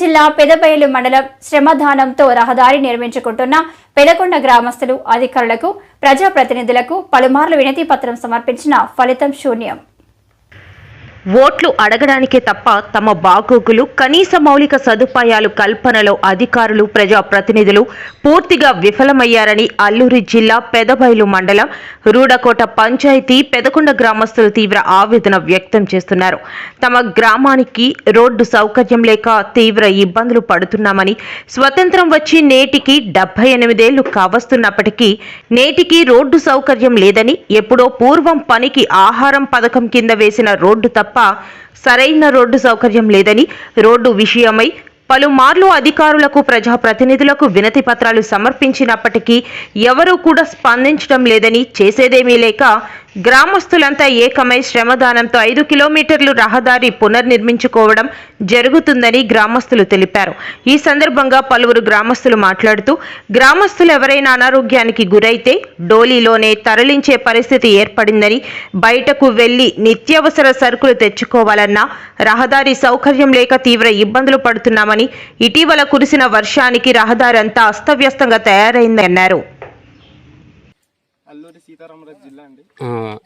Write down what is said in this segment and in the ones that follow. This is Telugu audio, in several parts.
జిల్లా పెదబయలు మండలం శ్రమదానంతో రహదారి నిర్మించుకుంటున్న పెదకొండ గ్రామస్తులు అధికారులకు ప్రజాప్రతినిధులకు పలుమార్లు వినతి పత్రం సమర్పించిన ఫలితం శూన్యం. ఓట్లు అడగడానికే తప్ప తమ బాగోగులు కనీస మౌలిక సదుపాయాలు కల్పనలో అధికారులు ప్రజాప్రతినిధులు పూర్తిగా విఫలమయ్యారని అల్లూరి జిల్లా పెదబైలు మండలం రూడకోట పంచాయతీ పెదకొండ గ్రామస్తులు తీవ్ర ఆవేదన వ్యక్తం చేస్తున్నారు. తమ గ్రామానికి రోడ్డు సౌకర్యం లేక తీవ్ర ఇబ్బందులు పడుతున్నామని స్వతంత్రం వచ్చి నేటికి డెబ్బై ఎనిమిదేళ్ళు కావస్తున్నప్పటికీ నేటికి రోడ్డు సౌకర్యం లేదని ఎప్పుడో పూర్వం పనికి ఆహారం పథకం కింద వేసిన రోడ్డు తప్ప సరైన రోడ్డు సౌకర్యం లేదని రోడ్డు విషయమై పలుమార్లు అధికారులకు ప్రజాప్రతినిధులకు వినతి పత్రాలు సమర్పించినప్పటికీ ఎవరూ కూడా స్పందించడం లేదని చేసేదేమీ లేక గ్రామస్తులంతా ఏకమై శ్రమదానంతో ఐదు కిలోమీటర్లు రహదారి పునర్నిర్మించుకోవడం జరుగుతుందని గ్రామస్తులు తెలిపారు. ఈ సందర్భంగా పలువురు గ్రామస్తులు మాట్లాడుతూ గ్రామస్తులు ఎవరైనా అనారోగ్యానికి గురైతే డోలీలోనే తరలించే పరిస్థితి ఏర్పడిందని బయటకు వెళ్ళి నిత్యావసర సరుకులు తెచ్చుకోవాలన్నా రహదారి సౌకర్యం లేక తీవ్ర ఇబ్బందులు పడుతున్నామని ఇటీవల కురిసిన వర్షానికి రహదారి అంతా అస్తవ్యస్తంగా తయారైందన్నారు. అల్లూరి సీతారామరాజు జిల్లా అండి.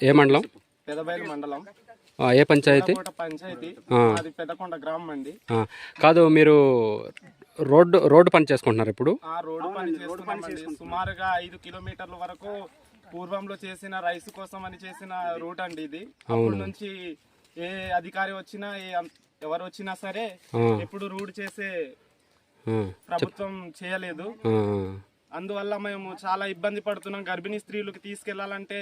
ఏ మండలం? పెదబయలు మండలం. ఏ పంచాయతీ? పంచాయతీ. అది పెదకొండ గ్రామం అండి. కాదు మీరు రోడ్డు రోడ్డు పని చేసుకుంటున్నారు ఇప్పుడు? ఆ రోడ్డు పని సుమారుగా ఐదు కిలోమీటర్ల వరకు పూర్వంలో చేసిన రైస్ కోసం అని చేసిన రూట్ అండి ఇది. అప్పటి నుంచి ఏ అధికారి వచ్చినా ఏ ఎవరు వచ్చినా సరే ఎప్పుడు రూట్ చేసే ప్రభుత్వం చేయలేదు. అందువల్ల మేము చాలా ఇబ్బంది పడుతున్నాం. గర్భిణీ స్త్రీలకు తీసుకెళ్ళాలంటే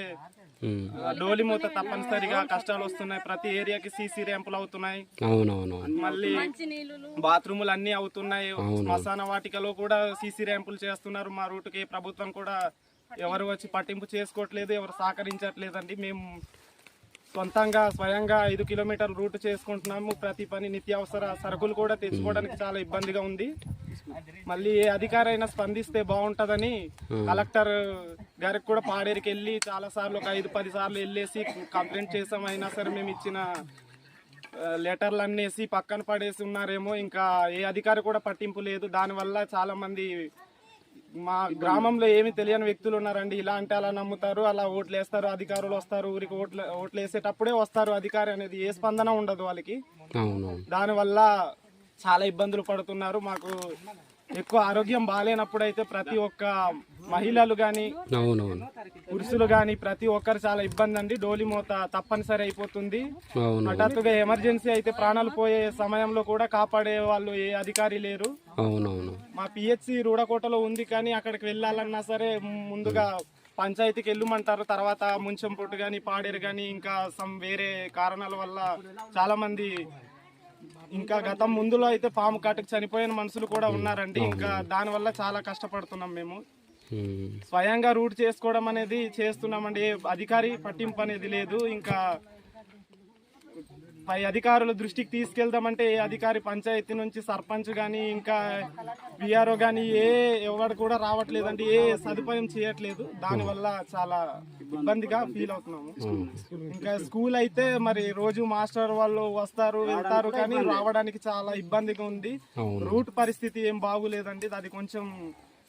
డోలి మూత తప్పనిసరిగా కష్టాలు వస్తున్నాయి. ప్రతి ఏరియాకి సీసీ ర్యాంపులు అవుతున్నాయి. అవునవును. మళ్ళీ బాత్రూములు అన్ని అవుతున్నాయి. శ్మశాన వాటికలో కూడా సీసీ ర్యాంపులు చేస్తున్నారు. మా రూట్కి ప్రభుత్వం కూడా ఎవరు వచ్చి పట్టింపు చేసుకోవట్లేదు ఎవరు సహకరించట్లేదండి. మేము సొంతంగా స్వయంగా ఐదు కిలోమీటర్ల రూట్ చేసుకుంటున్నాము. ప్రతి పని నిత్యావసర సరుకులు కూడా తెచ్చుకోవడానికి చాలా ఇబ్బందిగా ఉంది. మళ్ళీ ఏ అధికారి అయినా స్పందిస్తే బాగుంటదని కలెక్టర్ గారికి కూడా పాడేరుకి వెళ్ళి చాలా సార్లు ఒక ఐదు పది సార్లు వెళ్ళేసి కంప్లైంట్ చేసాం అయినా సరే మేము ఇచ్చిన లెటర్లు అన్నేసి పక్కన పడేసి ఉన్నారేమో. ఇంకా ఏ అధికారి కూడా పట్టింపు లేదు. దానివల్ల చాలా మంది మా గ్రామంలో ఏమి తెలియని వ్యక్తులు ఉన్నారండి. ఇలా అంటే అలా నమ్ముతారు అలా ఓట్లు వేస్తారు అధికారులు వస్తారు ఊరికి ఓట్లు ఓట్లు వేసేటప్పుడే వస్తారు అధికారి అనేది ఏ స్పందన ఉండదు వాళ్ళకి. దానివల్ల చాలా ఇబ్బందులు పడుతున్నారు. మాకు ఎక్కువ ఆరోగ్యం బాగాలేనప్పుడు అయితే ప్రతి ఒక్క మహిళలు కానీ పురుషులు కానీ ప్రతి ఒక్కరు చాలా ఇబ్బంది అండి డోలి మూత తప్పనిసరి అయిపోతుంది. హఠాత్తుగా ఎమర్జెన్సీ అయితే ప్రాణాలు పోయే సమయంలో కూడా కాపాడే వాళ్ళు ఏ అధికారి లేరు. మా పిహెచ్సి రూడకోటలో ఉంది కానీ అక్కడికి వెళ్ళాలన్నా సరే ముందుగా పంచాయతీకి వెళ్ళమంటారు. తర్వాత ముంచంపుట్టు కానీ పాడేరు కానీ ఇంకా సమ్ వేరే కారణాల వల్ల చాలా మంది ఇంకా గతం ముందులో అయితే పాము కాటుకు చనిపోయిన మనుషులు కూడా ఉన్నారండి. ఇంకా దానివల్ల చాలా కష్టపడుతున్నాం మేము. ఉమ్, స్వయంగా రూట్ చేసుకోవడం అనేది చేస్తున్నామండి. అధికారి పట్టింపు అనేది లేదు. ఇంకా పై అధికారుల దృష్టికి తీసుకెళ్దామంటే ఏ అధికారి పంచాయతీ నుంచి సర్పంచ్ కానీ ఇంకా విఆర్ఓ కానీ ఏ ఎవరు కూడా రావట్లేదండి ఏ సదుపాయం చేయట్లేదు దానివల్ల చాలా ఇబ్బందిగా ఫీల్ అవుతున్నాము ఇంకా స్కూల్ అయితే మరి రోజు మాస్టర్ వాళ్ళు వస్తారు వెళ్తారు కానీ రావడానికి చాలా ఇబ్బందిగా ఉంది. రూట్ పరిస్థితి ఏం బాగులేదండి అది కొంచెం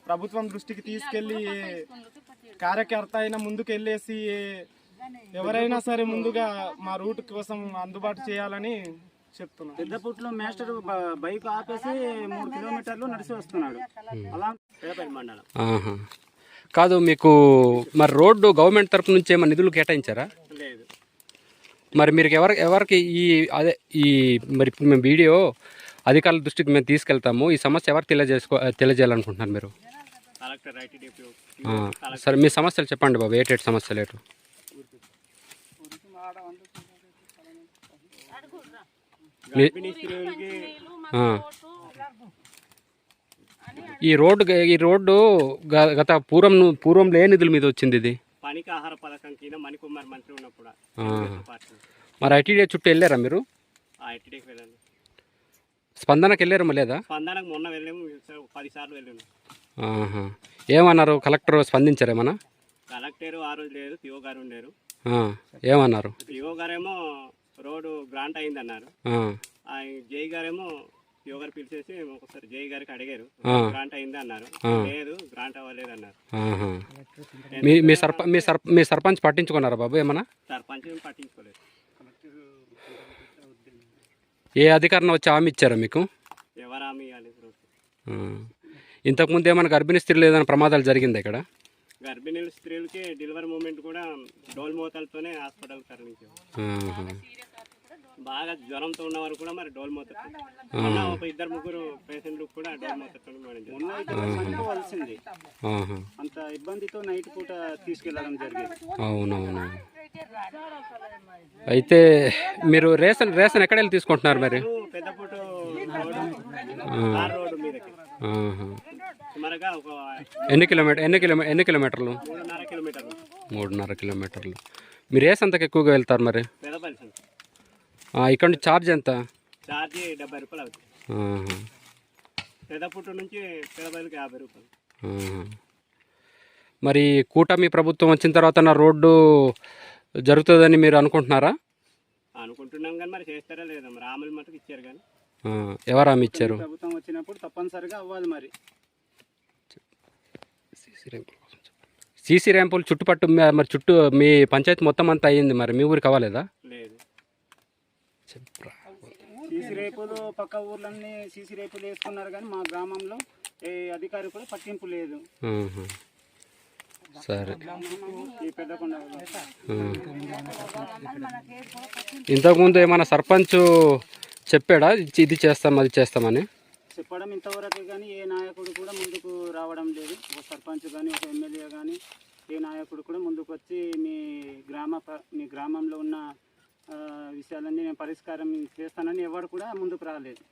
ప్రభుత్వం దృష్టికి తీసుకెళ్ళి ఏ కార్యకర్త అయినా ముందుకు వెళ్ళేసి ఎవరైనా సరే ముందుగా మా రూట్ కోసం అందుబాటు చేయాలని చెప్తున్నాను. పెద్దపుట్లో మాస్టర్ బైక్ ఆపేసి మూడు కిలోమీటర్లు నడిచి వస్తున్నాడు. అలా మండలం. ఆహా. కాదు మీకు మరి రోడ్డు గవర్నమెంట్ తరపు నుంచి ఏమైనా నిధులు కేటాయించారా? లేదు. మరి మీరు ఎవరికి ఎవరికి ఈ అదే ఈ మరి ఇప్పుడు మేము వీడియో అధికారుల దృష్టికి మేము తీసుకెళ్తాము. ఈ సమస్య ఎవరు తెలియజేసుకో తెలియజేయాలనుకుంటున్నారు మీరు? సరే మీ సమస్యలు చెప్పండి బాబు. ఏటేటి సమస్యలు ఏటు మీ- గర్భిణీ స్త్రీలకి ఆ. ఈ రోడ్డు ఈ రోడ్డు గ- గత పూర్వం పూర్వంలో ఏ నిధుల మీద వచ్చింది ఇది. పనికి ఆహార పథకం కింద మణికుమార్ మంత్రి ఉన్నప్పుడు మరి ఐటీడీ చుట్టూ వెళ్ళారా మీరు? ఆ ఐటీడీకి వెళ్ళాను. స్పందనకి వెళ్ళారమ్మా లేదా? స్పందనకు మొన్న వెళ్ళాము పది సార్లు వెళ్ళాము. ఏమన్నారు? కలెక్టర్ స్పందించారేమన్నా? కలెక్టర్ ఆ రోజు లేదు పిఓ గారు ఉండేరు. ఏమన్నారు? పిఓ గారేమో రోడ్డు గ్రాంట్ అయిందన్నారు. ఆ, ఆ జై గారేమో యోగారు పిలిచేసి ఒకసారి జై గారికి అడిగారు. గ్రాంట్ అయింది అన్నారు. లేదు గ్రాంట్ అవ్వలేదు అన్నారు. మీ మీ సర్ప మీ సర్ప మీ సర్పంచ్ పట్టించుకున్నారా బాబు ఏమన్నా? సర్పంచ్ పట్టించుకోలేదు. ఏ అధికారం వచ్చి హామీ ఇచ్చారా మీకు? ఎవరు హామీ. ఇంతకుముందు ఏమైనా గర్భిణీ స్త్రీలు ఏదైనా ప్రమాదాలు జరిగిందా ఇక్కడ? గర్భిణీల స్త్రీలకి డెలివరీ మూమెంట్ కూడా డోల్ మోతాలతోనే హాస్పిటల్ తరలించారు ఆహా. బాగా జ్వరంతో ఉన్నవారు కూడా మరి డోల్ మోతాలు ఒక ఇద్దరు ముగ్గురు పేషెంట్లు కూడా డోల్ చనిపోవలసింది ఆహా. అంత ఇబ్బందితో నైట్ పూట తీసుకెళ్ళడం జరిగింది. అవునవును. అయితే మీరు రేషన్ రేషన్ ఎక్కడ వెళ్ళి తీసుకుంటున్నారు మరి? పెద్ద పుట్టు రోడ్డు. ఆర్ ఎన్ని కిలోమీటర్ ఎన్ని కిలోమీ ఎన్ని కిలోమీటర్లు? మూడున్నర కిలోమీటర్లు. మూడున్నర కిలోమీటర్లు. మీరు రేస్ ఎంతకు ఎక్కువగా వెళ్తారు మరి? ఇక్కడ నుంచి ఛార్జ్ ఎంత? ఛార్జీ డెబ్బై రూపాయలు అవుతుంది. పెదపుట్టు నుంచి పెదపల్లికి యాభై రూపాయలు. మరి కూటమి ప్రభుత్వం వచ్చిన తర్వాత నా రోడ్డు జరుగుతుందని మీరు అనుకుంటున్నారా? అనుకుంటున్నాం కానీ మరి చేస్తారా లేదా మరి. ఆమెలు మటుకు ఇచ్చారు కానీ. ఎవరు హామీ ఇచ్చారు? ప్రభుత్వం వచ్చినప్పుడు తప్పనిసరిగా అవ్వాలి మరి. సీసీ ర్యాంపులు చుట్టుపట్టు మరి చుట్టూ మీ పంచాయతీ మొత్తం అంతా అయ్యింది మరి మీ ఊరికి అవ్వలేదా లేదు. సీసీ రేపులు పక్క ఊర్లన్నీ సీసీ రేపులు వేసుకున్నారు కానీ మా గ్రామంలో ఏ అధికారి కూడా పట్టింపు లేదు. సరే. ఈ పెద్దకొండ ఆ. ఇంతకుముందు ఏమైనా సర్పంచ్ చెప్పాడా? ఇది- ఇది చేస్తాం అది చేస్తామని? చెప్పడం ఇంతవరకు కానీ ఏ నాయకుడు కూడా ముందుకు రావడం లేదు ఒక సర్పంచ్ కానీ ఒక ఎమ్మెల్యే కానీ ఏ నాయకుడు కూడా ముందుకు వచ్చి మీ గ్రామ ప- మీ గ్రామంలో ఉన్న విషయాలన్నీ నేను పరిష్కారం చేస్తానని ఎవరు కూడా ముందుకు రాలేదు.